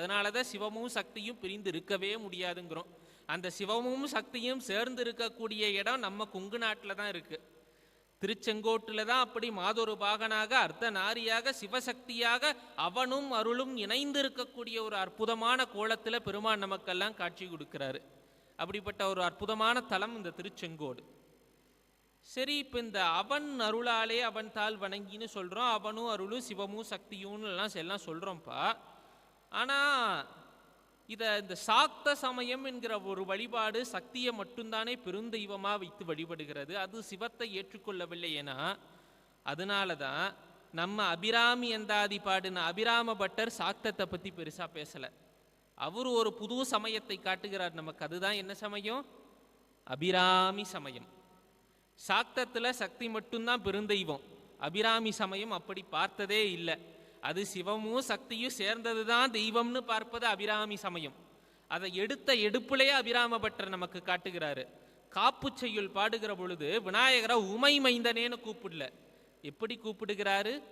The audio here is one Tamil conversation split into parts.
அதனால தான் சிவமும் சக்தியும் பிரிந்து இருக்கவே முடியாதுங்கிறோம். அந்த சிவமும் சக்தியும் சேர்ந்து இருக்கக்கூடிய இடம் நம்ம கொங்கு நாட்டில் தான் இருக்குது திருச்செங்கோட்டில் தான் அப்படி மாதொரு பாகனாக அர்த்த நாரியாக சிவசக்தியாக அவனும் அருளும் இணைந்து இருக்கக்கூடிய ஒரு அற்புதமான கோலத்தில் பெருமான் நமக்கெல்லாம் காட்சி கொடுக்கிறாரு. அப்படிப்பட்ட ஒரு அற்புதமான தலம் இந்த திருச்செங்கோடு. சரி இப்போ இந்த அவன் அருளாலே அவன் தாள் வணங்கின்னு சொல்கிறோம் அவனும் அருளும் சிவமும் சக்தியும் எல்லாம் எல்லாம் சொல்கிறோம்ப்பா ஆனால் இதை இந்த சாக்த சமயம் என்கிற ஒரு வழிபாடு சக்தியை மட்டும்தானே பெருந்தெய்வமாக வைத்து வழிபடுகிறது. அது சிவத்தை ஏற்றுக்கொள்ளவில்லை ஏன்னா அதனால தான் நம்ம அபிராமி எந்தாதி பாடின அபிராம பட்டர் சாக்தத்தை பற்றி பெருசாக பேசலை. அவர் ஒரு புது சமயத்தை காட்டுகிறார் நமக்கு. அதுதான் என்ன சமயம்? அபிராமி சமயம். சாக்தத்தில் சக்தி மட்டும்தான் பெருந்தெய்வம். அபிராமி சமயம் அப்படி பார்த்ததே இல்லை. அது சிவமும் சக்தியும் சேர்ந்தது தான் தெய்வம்னு பார்ப்பது அபிராமி சமயம். அதை எடுத்த எடுப்புலேயே அபிராம பட்டர் நமக்கு காட்டுகிறாரு. காப்பு செய்யுள் பாடுகிற பொழுது விநாயகரை உமை மைந்தனேன்னு கூப்பிடல. எப்படி கூப்பிடுகிறாரு?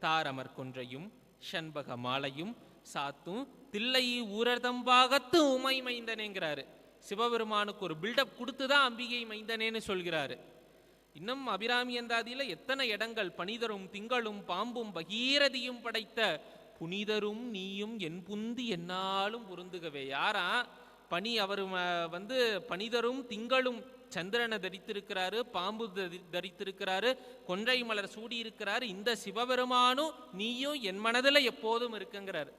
தாரமர் கொன்றையும் ஷண்பக மாலையும் சாத்தும் தில்லை ஊரதம்பாகத்து உமை மைந்தனேங்கிறாரு. சிவபெருமானுக்கு ஒரு பில்டப் கொடுத்து தான் அம்பிகை மைந்தனேன்னு சொல்கிறாரு. இன்னும் அபிராமி அந்தாதியில எத்தனை இடங்கள் பனிதரும் திங்களும் பாம்பும் பகீரதியும் படைத்த புனிதரும் நீயும் என் புந்தி என்னாலும் பொருந்துகவே. யாரா? பனி அவர் வந்து பனிதரும் திங்களும் சந்திரனை தரித்திருக்கிறாரு பாம்பு தரி- தரித்திருக்கிறாரு கொன்றை மலர் சூடி இருக்கிறாரு இந்த சிவபெருமானும் நீயும் என் மனதில் எப்போதும் இருக்குங்கிறாரு.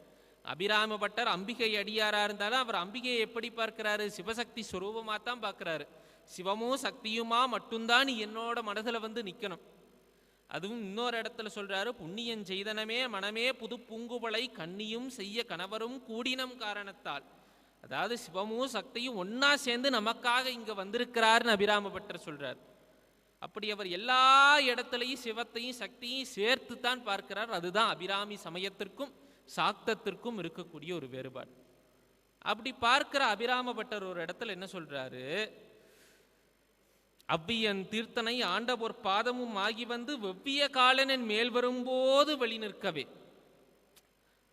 அபிராம பட்டர் அம்பிகை அடியாரா இருந்தாலும் அவர் அம்பிகையை எப்படி பார்க்கிறாரு? சிவசக்தி சுரூபமாக தான் பார்க்குறாரு. சிவமும் சக்தியுமா மட்டும்தான் நீ என்னோட மனதில் வந்து நிற்கணும் அதுவும் இன்னொரு இடத்துல சொல்றாரு புண்ணியன் செய்தனமே மனமே புது பூங்குவளை கண்ணியும் செய்ய கணவரும் கூடினம் காரணத்தால். அதாவது சிவமும் சக்தியும் ஒன்றா சேர்ந்து நமக்காக இங்க வந்திருக்கிறாருன்னு அபிராமபட்டர் சொல்றார். அப்படி அவர் எல்லா இடத்துலையும் சிவத்தையும் சக்தியும் சேர்த்து தான் பார்க்கிறார். அதுதான் அபிராமி சமயத்திற்கும் சாக்தத்திற்கும் இருக்கக்கூடிய ஒரு வேறுபாடு. அப்படி பார்க்கிற அபிராமபட்டர் ஒரு இடத்துல என்ன சொல்றாரு? அவ்வியன் தீர்த்தனை ஆண்டபோர் பாதமும் ஆகி வந்து வெவ்விய காலனின் மேல் வரும்போது வெளி நிற்கவே.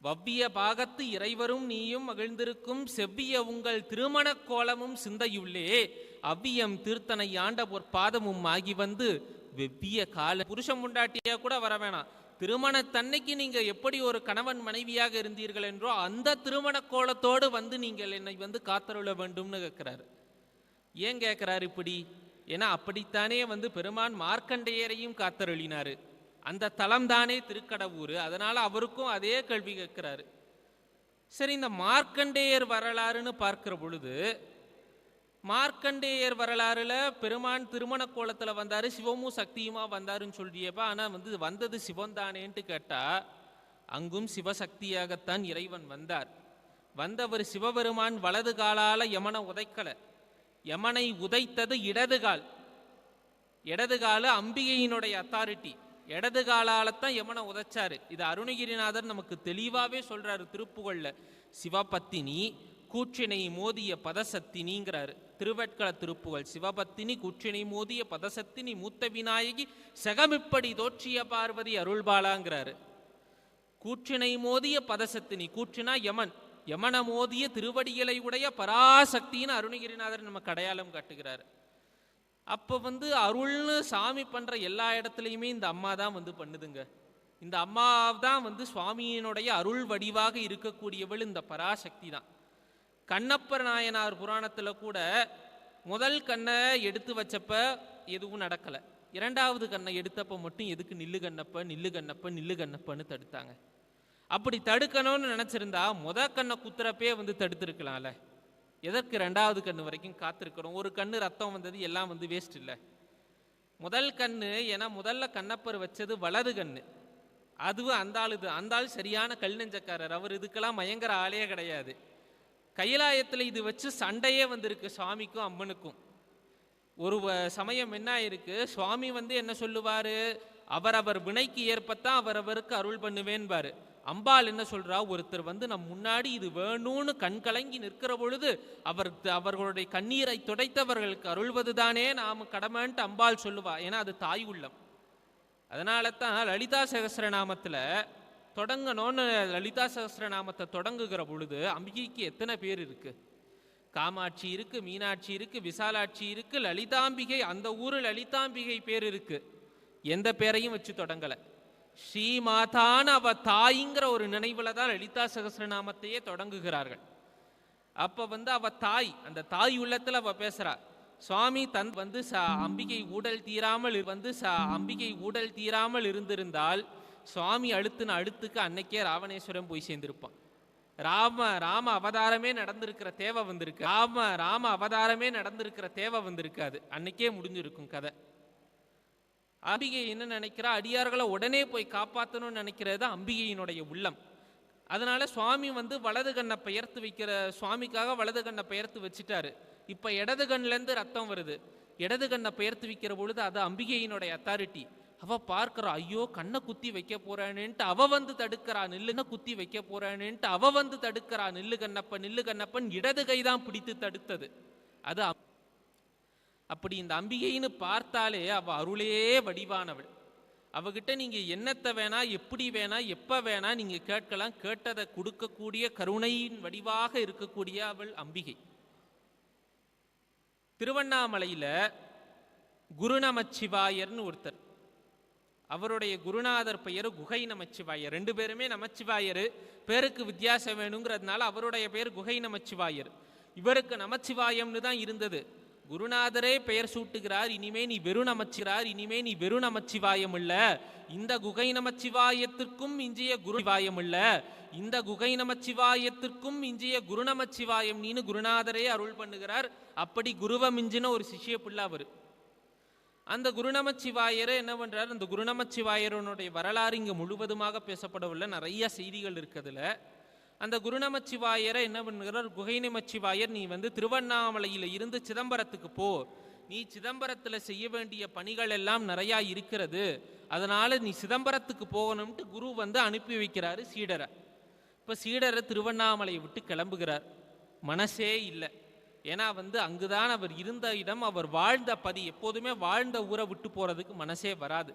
வவ்விய பாகத்து இறைவரும் நீயும் மகிழ்ந்திருக்கும் செவ்விய உங்கள் திருமணக் கோலமும் சிந்தையுள்ளே. அவ்வியம் தீர்த்தனை ஆண்டபோர் பாதமும் ஆகி வந்து வெவ்விய கால புருஷன் முண்டாட்டியா கூட வர வேணாம். திருமணத்தன்னைக்கு நீங்க எப்படி ஒரு கணவன் மனைவியாக இருந்தீர்கள் என்றோ அந்த திருமண கோலத்தோடு வந்து நீங்கள் என்னை வந்து காத்தருள வேண்டும்னு கேட்கிறாரு. ஏன் கேட்குறாரு இப்படி? ஏன்னா அப்படித்தானே வந்து பெருமான் மார்க்கண்டேயரையும் காத்தருளினார். அந்த தலம் தானே திருக்கடவூர். அதனால் அவருக்கும் அதே கேள்வி கேட்குறாரு. சரி இந்த மார்க்கண்டேயர் வரலாறுன்னு பார்க்கிற பொழுது மார்க்கண்டேயர் வரலாறுல பெருமான் திருமண கோலத்தில் வந்தார் சிவமும் சக்தியுமா வந்தாருன்னு சொல்றியப்பா. ஆனால் வந்து வந்தது சிவந்தானேன்ட்டு கேட்டா அங்கும் சிவசக்தியாகத்தான் இறைவன் வந்தார். வந்தவர் சிவபெருமான் வலது காலால யமனை உதைக்கல. யமனை உதைத்தது இடதுகால் இடதுகால அம்பிகையினுடைய அத்தாரிட்டி இடது காலாலத்தான் யமனை உதைச்சாரு. இது அருணகிரிநாதர் நமக்கு தெளிவாவே சொல்றாரு திருப்புகழில். சிவபத்தினி கூற்றினை மோதிய பதசத்தினிங்கிறாரு. திருவட்கள திருப்புகள் சிவபத்தினி கூற்றினை மோதிய பதசத்தினி மூத்த விநாயகி செகமிப்படி தோற்றிய பார்வதி அருள்பாலாங்கிறாரு. கூற்றினை மோதிய பதசத்தினி கூற்றினா யமன். யமன மோதிய திருவடிகளை உடைய பராசக்தின்னு அருணகிரிநாதர் நம்ம அடையாளம் காட்டுகிறார். அப்போ வந்து அருள்னு சாமி பண்ணுற எல்லா இடத்துலையுமே இந்த அம்மா தான் வந்து பண்ணுதுங்க. இந்த அம்மா தான் வந்து சுவாமியினுடைய அருள் வடிவாக இருக்கக்கூடியவள் இந்த பராசக்தி தான். கண்ணப்பர் நாயனார் புராணத்தில் கூட முதல் கண்ணை எடுத்து வச்சப்ப எதுவும் நடக்கல. இரண்டாவது கண்ணை எடுத்தப்ப மட்டும் எதுக்கு நில்லு கண்ணப்ப நில்லு கண்ணப்ப நில்லு கண்ணப்பன்னு தடுத்தாங்க. அப்படி தடுக்கணும்னு நினச்சிருந்தா முத கண்ணை குத்துறப்பே வந்து தடுத்துருக்கலாம்ல. எதற்கு ரெண்டாவது கண்ணு வரைக்கும் காத்திருக்கிறோம் ஒரு கண்ணு ரத்தம் வந்தது எல்லாம் வந்து வேஸ்ட் இல்லை. முதல் கண்ணு ஏன்னா முதல்ல கண்ணப்பர் வச்சது வலது கண்ணு. அதுவும் அந்த ஆள் இது. அந்த ஆள் சரியான கல் நெஞ்சக்காரர். அவர் இதுக்கெல்லாம் மயங்கர ஆளே கிடையாது. கைலாயத்தில் இது வச்சு சண்டையே வந்திருக்கு சுவாமிக்கும் அம்மனுக்கும். ஒரு வ- சமயம் என்ன ஆயிருக்கு? சுவாமி வந்து என்ன சொல்லுவார்? அவரவர் வினைக்கு ஏற்பத்தான் அவரவருக்கு அருள் பண்ணுவேன்பாரு. அம்பாள் என்ன சொல்றா? ஒருத்தர் வந்து நம் முன்னாடி இது வேணும்னு கண் கலங்கி நிற்கிற பொழுது அவர் அவர்களுடைய கண்ணீரை துடைத்தவர்களுக்கு அருள்வதுதானே நாம் கடமைன்ட்டு அம்பாள் சொல்லுவா. ஏன்னா அது தாய் உள்ளம். அதனால தான் லலிதா சகஸ்ரநாமத்துல தொடங்கணும்னு லலிதா சகஸ்ரநாமத்தை தொடங்குகிற பொழுது அம்பிகைக்கு எத்தனை பேர் இருக்கு? காமாட்சி இருக்கு மீனாட்சி இருக்கு விசாலாட்சி இருக்கு லலிதாம்பிகை அந்த ஊர் லலிதாம்பிகை பேர் இருக்கு. எந்த பேரையும் வச்சு தொடங்கலை. ஸ்ரீமாதான்னு அவ தாய்ங்கிற ஒரு நினைவுல தான் லலிதா சகசிரநாமத்தையே தொடங்குகிறார்கள். அப்ப வந்து அவ தாய் அந்த தாய் உள்ளத்துல அவ பேசுறா சுவாமி தன் வந்து ச அம்பிகை ஊடல் தீராமல் வந்து ச அம்பிகை ஊடல் தீராமல் இருந்திருந்தால் சுவாமி அழுத்துன அழுத்துக்கு அன்னைக்கே ராவணேஸ்வரம் போய் சேர்ந்திருப்பான். ராம ராம அவதாரமே நடந்திருக்கிற தேவை வந்திருக்கு. ராம ராம அவதாரமே நடந்திருக்கிற தேவை வந்திருக்காது. அன்னைக்கே முடிஞ்சிருக்கும் கதை. அம்பிகை என்ன நினைக்கிறா? அடியார்களை உடனே போய் காப்பாற்றணும்னு நினைக்கிறது அம்பிகையினுடைய உள்ளம். அதனால சுவாமி வந்து வலது கண்ணை பெயர்த்து வைக்கிற சுவாமிக்காக வலது கண்ணை பெயர்த்து வச்சுட்டாரு. இப்போ இடது கண்லேருந்து ரத்தம் வருது. இடது கண்ணை பெயர்த்து வைக்கிற பொழுது அது அம்பிகையினுடைய அத்தாரிட்டி அவ பார்க்கறா ஐயோ கண்ணை குத்தி வைக்க போறானேன்ட்டு அவ வந்து தடுக்கிறா நில்லுன்னு குத்தி வைக்க போறானுன்ட்டு அவ வந்து தடுக்கிறா நில்லு கண்ணப்பன் நில்லு கண்ணப்பன் இடது கைதான் பிடித்து தடுத்தது. அது அப்படி இந்த அம்பிகைன்னு பார்த்தாலே அவ அருளே வடிவானவள். அவகிட்ட நீங்க என்னத்தை வேணா எப்படி வேணா எப்ப வேணா நீங்க கேட்கலாம். கேட்டதை கொடுக்கக்கூடிய கருணையின் வடிவாக இருக்கக்கூடிய அவள் அம்பிகை. திருவண்ணாமலையில குரு நமச்சிவாயர்னு ஒருத்தர். அவருடைய குருநாதர் பெயர் குகை நமச்சிவாயர். ரெண்டு பேருமே நமச்சிவாயர். பேருக்கு வித்தியாசம் வேணுங்கிறதுனால அவருடைய பேர் குகை நமச்சிவாயர். இவருக்கு நமச்சிவாயம்னு தான் இருந்தது. குருநாதரே பெயர் சூட்டுகிறார் இனிமே நீ வெறு நமச்சிறார் இனிமே நீ வெறு நமச்சிவாயம் இல்ல இந்த குகை நமச்சிவாயத்திற்கும் இஞ்சிய குருவாயம் இல்ல இந்த குகை நமச்சிவாயத்திற்கும் இஞ்சிய குரு நமச்சிவாயம் நீனு குருநாதரே அருள் பண்ணுகிறார். அப்படி குருவ மிஞ்சின ஒரு சிஷ்ய பிள்ளை அவர். அந்த குருநமச்சிவாயரை என்ன பண்றார்? அந்த குருநமச்சிவாயரனுடைய வரலாறு இங்க முழுவதுமாக பேசப்படவில்லை நிறைய செய்திகள் இருக்கிறதுல அந்த குருநமச்சிவாயரை என்ன பண்ணுகிறார்? குகை நமச்சிவாயர் நீ வந்து திருவண்ணாமலையில் இருந்து சிதம்பரத்துக்கு போ. நீ சிதம்பரத்தில் செய்ய வேண்டிய பணிகள் எல்லாம் நிறையா இருக்கிறது. அதனால் நீ சிதம்பரத்துக்கு போகணும்ட்டு குரு வந்து அனுப்பி வைக்கிறாரு சீடரை. இப்போ சீடரை திருவண்ணாமலையை விட்டு கிளம்புகிறார். மனசே இல்லை. ஏன்னா வந்து அங்குதான் அவர் இருந்த இடம் அவர் வாழ்ந்த பதி எப்போதுமே வாழ்ந்த ஊரை விட்டு போகிறதுக்கு மனசே வராது.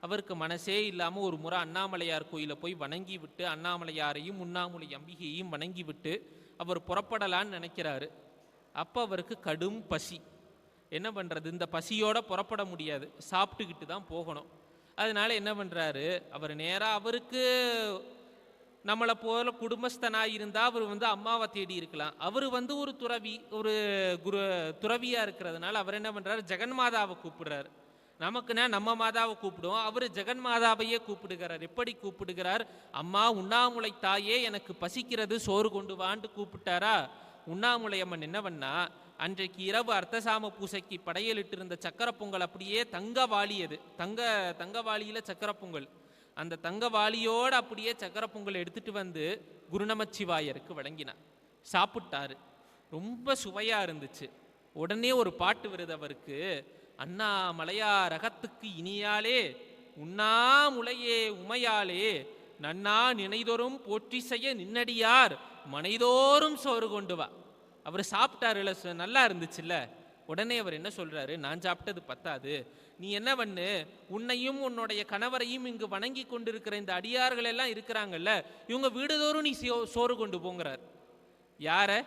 அவருக்கு மனசே இல்லாமல் ஒரு முறை அண்ணாமலையார் கோயிலை போய் வணங்கி விட்டு அண்ணாமலையாரையும் உண்ணாமுலை அம்பிகையையும் வணங்கி விட்டு அவர் புறப்படலான்னு நினைக்கிறாரு. அப்போ அவருக்கு கடும் பசி. என்ன பண்ணுறது இந்த பசியோட புறப்பட முடியாது. சாப்பிட்டுக்கிட்டு தான் போகணும். அதனால என்ன பண்ணுறாரு அவர் நேராக அவருக்கு நம்மளை போல குடும்பஸ்தனாக இருந்தால் அவர் வந்து அம்மாவை தேடி இருக்கலாம். அவர் வந்து ஒரு துறவி ஒரு குரு துறவியாக இருக்கிறதுனால அவர் என்ன பண்ணுறாரு ஜெகன்மாதாவை கூப்பிடுறாரு. நமக்குன்னா நம்ம மாதாவை கூப்பிடுவோம். அவர் ஜெகன் மாதாவையே கூப்பிடுகிறார். எப்படி கூப்பிடுகிறார்? அம்மா உண்ணாமுலை தாயே எனக்கு பசிக்கிறது சோறு கொண்டு வாண்டு கூப்பிட்டாரா? உண்ணாமுலை அம்மன் என்ன அன்றைக்கு இரவு அர்த்தசாம பூசைக்கு படையலிட்டு இருந்த சக்கர பொங்கல் அப்படியே தங்க வாளியது தங்க தங்க வாளியில சக்கர பொங்கல். அந்த தங்க வாளியோடு அப்படியே சக்கர பொங்கல் எடுத்துட்டு வந்து குருநமச்சிவாயருக்கு வழங்கினார் சாப்பிட்டாரு. ரொம்ப சுவையாக இருந்துச்சு. உடனே ஒரு பாட்டு வருது அவருக்கு. அண்ணா மலையா ரகத்துக்கு இனியாலே உண்ணாமுலையே உமையாலே நன்னா நினைதோறும் போற்றி செய்ய நின்னடியார் மனைதோறும் சோறு கொண்டு வா. அவர் சாப்பிட்டாருல ச- நல்லா இருந்துச்சுல்ல உடனே அவர் என்ன சொல்றாரு? நான் சாப்பிட்டது பத்தாது. நீ என்ன பண்ணு? உன்னையும் உன்னுடைய கணவரையும் இங்கு வணங்கி கொண்டிருக்கிற இந்த அடியார்கள் எல்லாம் இருக்கிறாங்கல்ல இவங்க வீடுதோறும் நீ சோ- சோறு கொண்டு போங்கிறார். யார?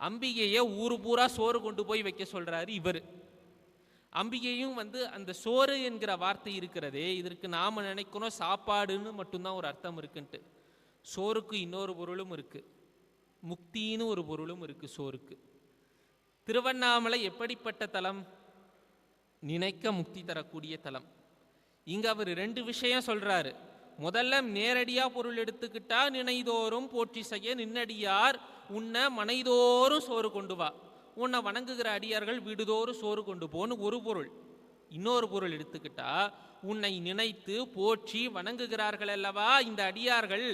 அம்பிகையை ஊரு பூரா சோறு கொண்டு போய் வைக்க சொல்றாரு இவர். அம்பிகையும் வந்து அந்த சோறு என்கிற வார்த்தை இருக்கிறதே இதற்கு நாம் நினைக்கணும் சாப்பாடுன்னு மட்டும்தான் ஒரு அர்த்தம் இருக்குன்ட்டு. சோறுக்கு இன்னொரு பொருளும் இருக்குது முக்தின்னு ஒரு பொருளும் இருக்குது சோறுக்கு. திருவண்ணாமலை எப்படிப்பட்ட தலம்? நினைக்க முக்தி தரக்கூடிய தலம். இங்கே அவர் ரெண்டு விஷயம் சொல்கிறாரு முதல்ல நேரடியாக பொருள் எடுத்துக்கிட்டா நினைதோறும் போற்றி செய்ய நின்னடியார் உன்னை மனைதோறும் சோறு கொண்டு வா. உன்னை வணங்குகிற அடியார்கள் வீடுதோறும் சோறு கொண்டு போன்னு ஒரு பொருள். இன்னொரு பொருள் எடுத்துக்கிட்டா உன்னை நினைத்து போற்றி வணங்குகிறார்கள் அல்லவா இந்த அடியார்கள்?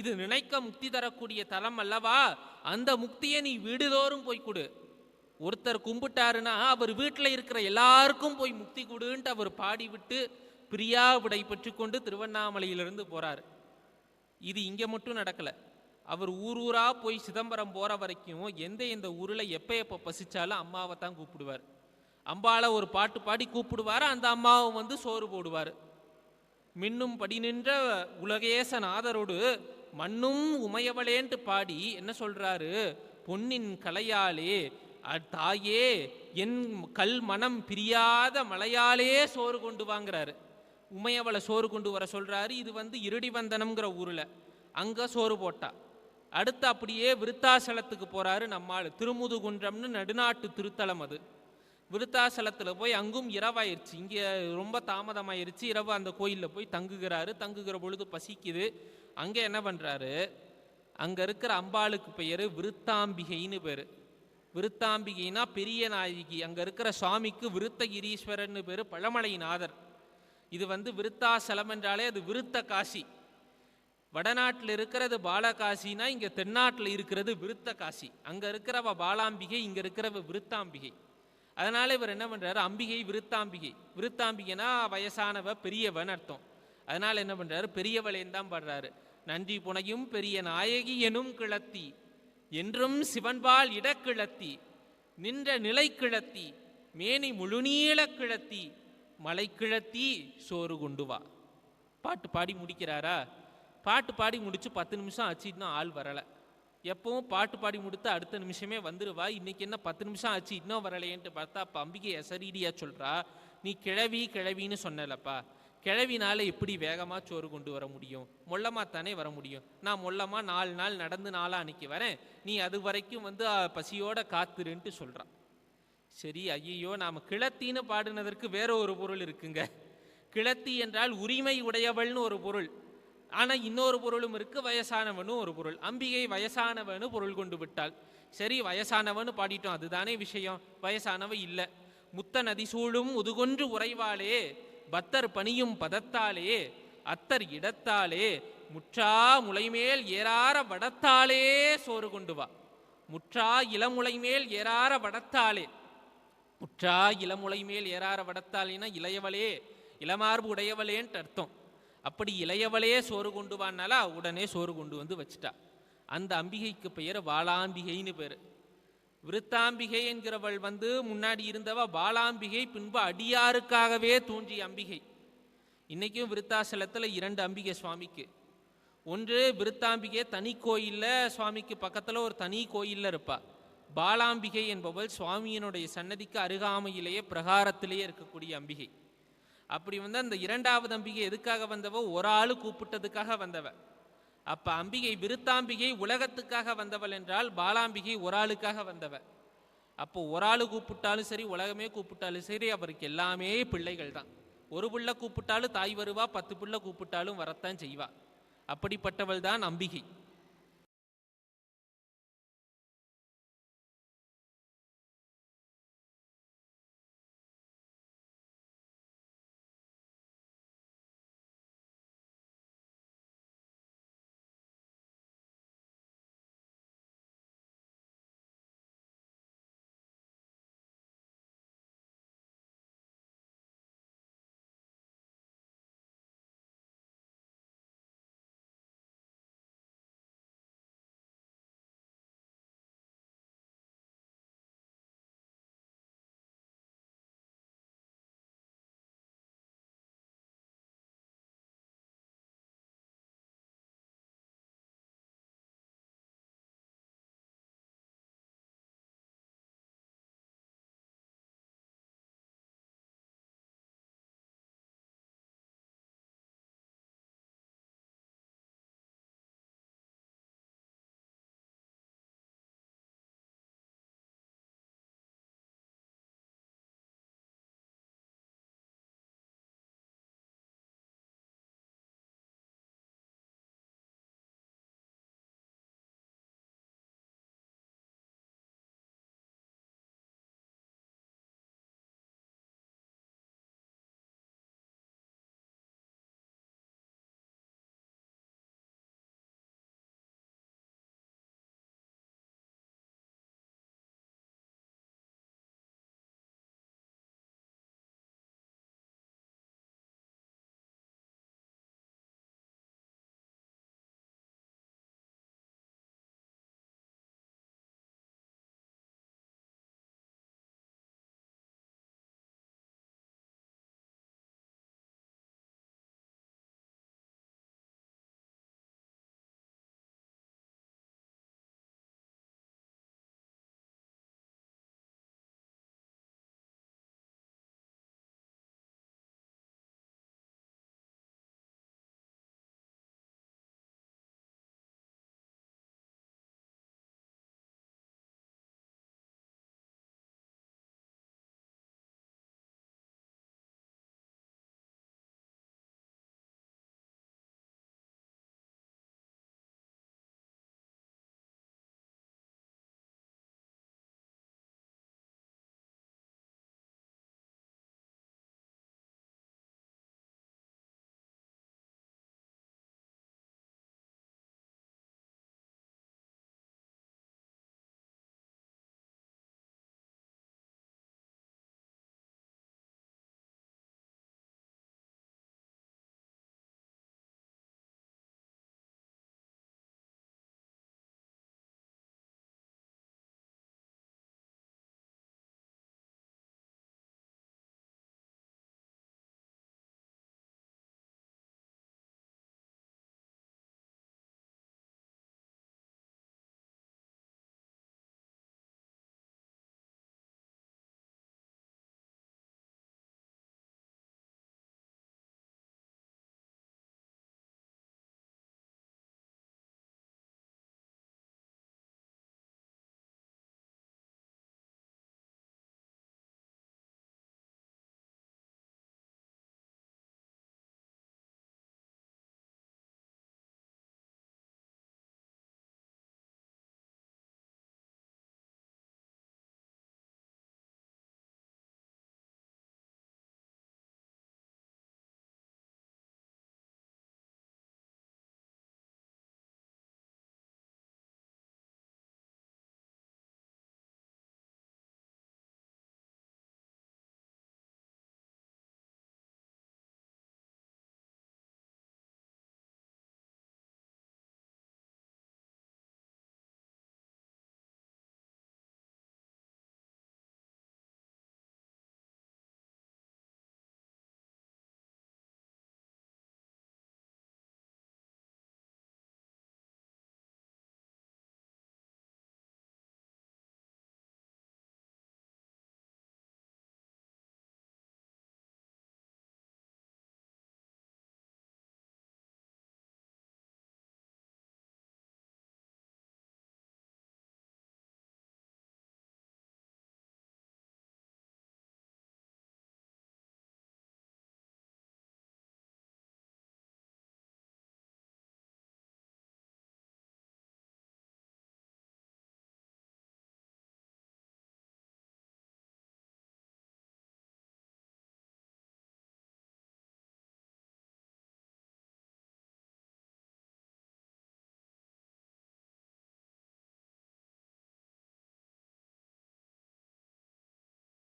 இது நினைக்க முக்தி தரக்கூடிய தலம் அல்லவா? அந்த முக்தியை நீ வீடுதோறும் போய் கொடு. ஒருத்தர் கும்பிட்டாருன்னா அவர் வீட்டில் இருக்கிற எல்லாருக்கும் போய் முக்தி கொடுன்ட்டு அவர் பாடிவிட்டு பிரியா விடை பெற்றுக்கொண்டு திருவண்ணாமலையிலிருந்து போறார். இது இங்கே மட்டும் நடக்கலை. அவர் ஊர் ஊராக போய் சிதம்பரம் போகிற வரைக்கும் எந்த எந்த ஊரில் எப்போ எப்போ பசிச்சாலும் அம்மாவை தான் கூப்பிடுவார். அம்பாளை ஒரு பாட்டு பாடி கூப்பிடுவார் அந்த அம்மாவும் வந்து சோறு போடுவார். மின்னும் படி நின்ற உலகேச நாதரோடு மண்ணும் உமையவளேன்ட்டு பாடி என்ன சொல்கிறாரு பொன்னின் கலையாலே அ- தாயே என் கல் மனம் பிரியாத மலையாலே சோறு கொண்டு வாங்குறாரு. உமையவளை சோறு கொண்டு வர சொல்கிறாரு இது வந்து இருடி வந்தனம்ங்கிற ஊரில். அங்கே சோறு போட்டா. அடுத்து அப்படியே விருத்தாசலத்துக்கு போகிறாரு நம்மாள் திருமுதுகுன்றம்னு நடுநாட்டு திருத்தலம் அது. விருத்தாசலத்தில் போய் அங்கும் இரவாயிருச்சு. இங்கே ரொம்ப தாமதமாயிருச்சு. இரவு அந்த கோயிலில் போய் தங்குகிறாரு. தங்குகிற பொழுது பசிக்குது. அங்கே என்ன பண்ணுறாரு அங்கே இருக்கிற அம்பாளுக்கு பெயர் விருத்தாம்பிகைன்னு பேர். விருத்தாம்பிகைனா பெரிய நாயகி. அங்கே இருக்கிற சுவாமிக்கு விருத்தகிரீஸ்வரர்னு பேர் பழமலைநாதர் இது வந்து விருத்தாசலம் என்றாலே அது விருத்த காசி. வடநாட்டில் இருக்கிறது பாலகாசினா இங்கே தென்னாட்டில் இருக்கிறது விருத்த காசி அங்கே இருக்கிறவ பாலாம்பிகை இங்கே இருக்கிறவ விருத்தாம்பிகை. அதனால இவர் என்ன பண்றாரு? அம்பிகை விருத்தாம்பிகை. விருத்தாம்பிகைனா வயசானவ பெரியவன் அர்த்தம். அதனால என்ன பண்றாரு? பெரியவளேன் தான் பாடுறாரு நன்றி புனையும் பெரிய நாயகி எனும் கிளத்தி என்றும் சிவன்பால் இடக்கிழத்தி நின்ற நிலை கிழத்தி மேனி முழுநீள கிழத்தி மலை கிழத்தி சோறு கொண்டு வா. பாட்டு பாடி முடிக்கிறாரா? பாட்டு பாடி முடிச்சு பத்து நிமிஷம் ஆச்சு இன்னும் ஆள் வரலை. எப்பவும் பாட்டு பாடி முடித்து அடுத்த நிமிஷமே வந்துடுவா இன்னைக்கு என்ன பத்து நிமிஷம் ஆச்சு இன்னும் வரலையேன்ட்டு பார்த்தா அப்போ அம்பிகை எசரீடியா சொல்றா நீ கிழவி கிழவின்னு சொன்னலப்பா. கிழவினால எப்படி வேகமாக சோறு கொண்டு வர முடியும்? மொல்லமாக தானே வர முடியும்? நான் மொல்லமாக நாலு நாள் நடந்து நாளாக அன்னைக்கு வரேன். நீ அது வரைக்கும் வந்து பசியோட காத்துருன்ட்டு சொல்கிறான் சரி ஐயையோ நாம் கிளத்தின்னு பாடினதற்கு வேற ஒரு பொருள் இருக்குங்க. கிளத்தி என்றால் உரிமை உடையவள்னு ஒரு பொருள். ஆனா இன்னொரு பொருளும் இருக்கு வயசானவனும் ஒரு பொருள். அம்பிகை வயசானவனு பொருள் கொண்டு விட்டாள். சரி வயசானவனு பாடிட்டோம் அதுதானே விஷயம். வயசானவ இல்ல. முத்த நதி சூழும் முதுகொன்று உறைவாளே பத்தர் பணியும் பதத்தாலே அத்தர் இடத்தாலே முற்றா முளைமேல் ஏறார வடத்தாலே சோறு கொண்டு வா. முற்றா இளமுலைமேல் ஏறார வடத்தாலே முற்றா இளமுலை மேல் ஏறார வடத்தாலேனா இளையவளே இளமார்பு உடையவளேன்ட்டு அர்த்தம். அப்படி இளையவளே சோறு கொண்டு வானாலா உடனே சோறு கொண்டு வந்து வச்சிட்டா. அந்த அம்பிகைக்கு பெயர் வாளாம்பிகைன்னு பேர். விருத்தாம்பிகை என்கிறவள் வந்து முன்னாடி இருந்தவ பாலாம்பிகை பின்பு அடியாருக்காகவே தோன்றிய அம்பிகை. இன்றைக்கும் விருத்தாசலத்தில் இரண்டு அம்பிகை சுவாமிக்கு. ஒன்று விருத்தாம்பிகை தனி கோயிலில் சுவாமிக்கு பக்கத்தில் ஒரு தனி கோயிலில் இருப்பா. பாலாம்பிகை என்பவள் சுவாமியினுடைய சன்னதிக்கு அருகாமையிலேயே பிரகாரத்திலேயே இருக்கக்கூடிய அம்பிகை. அப்படி வந்து அந்த இரண்டாவது அம்பிகை எதுக்காக வந்தவ? ஒரு ஆள் கூப்பிட்டதுக்காக வந்தவ. அப்ப அம்பிகை விருத்தாம்பிகை உலகத்துக்காக வந்தவள் என்றால் பாலாம்பிகை ஒரு ஆளுக்காக வந்தவ. அப்போ ஒரு ஆள் கூப்பிட்டாலும் சரி உலகமே கூப்பிட்டாலும் சரி அவருக்கு எல்லாமே பிள்ளைகள் தான். ஒரு பிள்ளை கூப்பிட்டாலும் தாய் வருவா பத்து பிள்ளை கூப்பிட்டாலும் வரத்தான் செய்வா. அப்படிப்பட்டவள் தான் அம்பிகை.